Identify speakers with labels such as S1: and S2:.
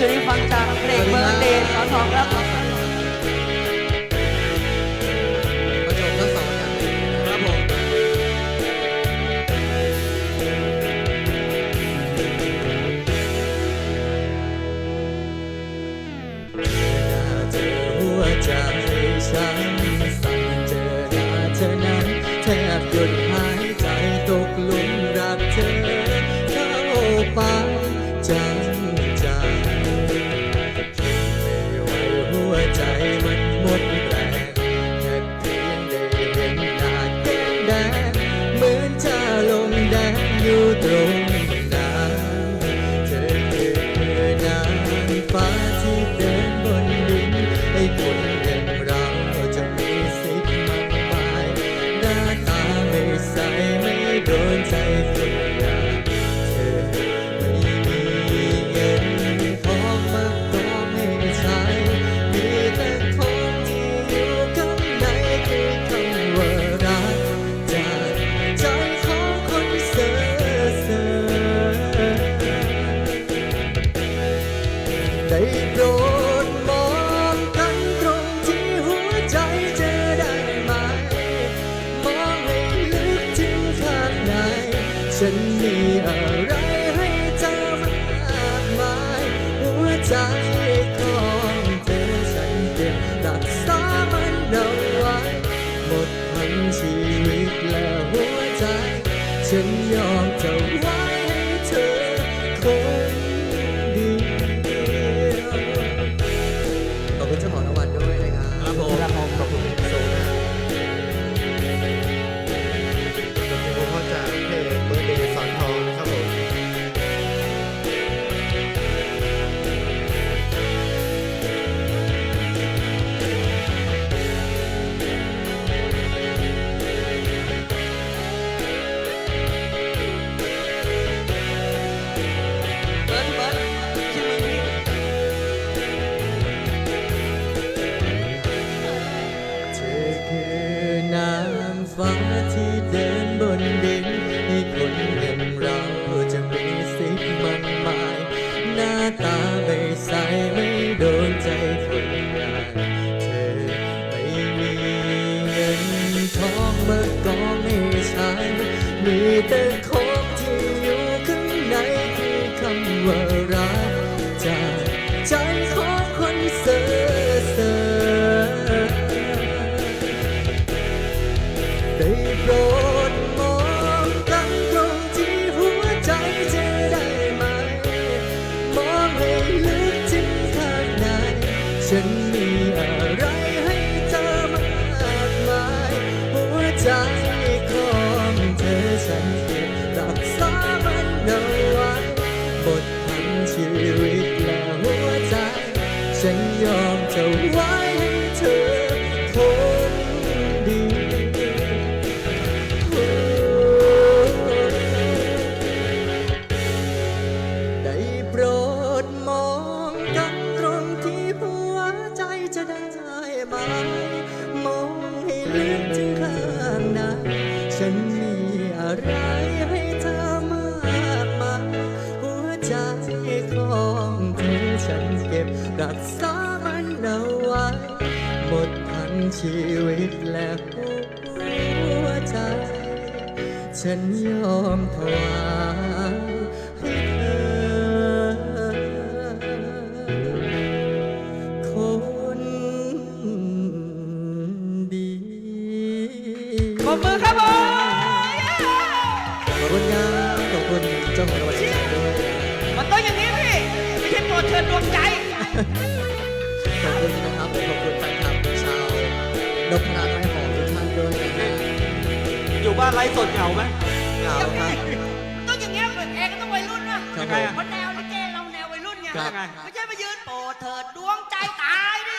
S1: ช่วยฟังจากเพลงเบอร์เดนขอนทองครับ
S2: ประจบทั้งสองอย่างเลยครับผมเจอหัวใจฉัน โปรดมองกันตรงที่หัวใจเจอได้ไหม มองให้ลึกถึงข้างใน ฉันมีอะไรให้เธอมากมาย หัวใจของเธอฉันเก็บรักษา แต่ของที่อยู่ข้างในคือคำว่ารักจากใจของคนเซ่อเซ่อได้โปรดมองกันตรงที่หัวใจจอได้ไหม มองให้ลึกถึงข้างในฉันมีอะไรให้เธอมากมายหัวใจ เธอฉันเก็บรักษามันเอาไว้หมดทั้งชีวิตและหัวใจ ฉันยอมจะไว้ให้เธอคนดี ได้โปรดมองกันตรงที่หัวใจจะได้ไหมมองให้ลึกถึงข้างในฉัน มีอะไรให้เธอมากมายหัวใจของเธอฉันเก็บรักษามันเอาไว้หมดทั้งชีวิตและหัวใจ ฉันยอมถวาย
S1: ไม่ใช่โปรดเชิญดวงใจ
S2: ขอบคุณนะครับขอบคุณแฟนคลับชาวนพนาไม้หอมทุกท่านด้วยนะฮะ
S3: อยู่บ้านไร้สดเหงาไหม
S2: เหงาครับ
S1: ต้องอย่างเงี้ยเองก็ต้องวัยรุ่นนะ
S2: ครับ
S3: ยังไงอะ
S1: เพราะแนวลิเกเราแนววัยรุ่นไง
S2: ครับ
S1: ไม่ใช่มายืนโปรดเถิดดวงใจตายดิ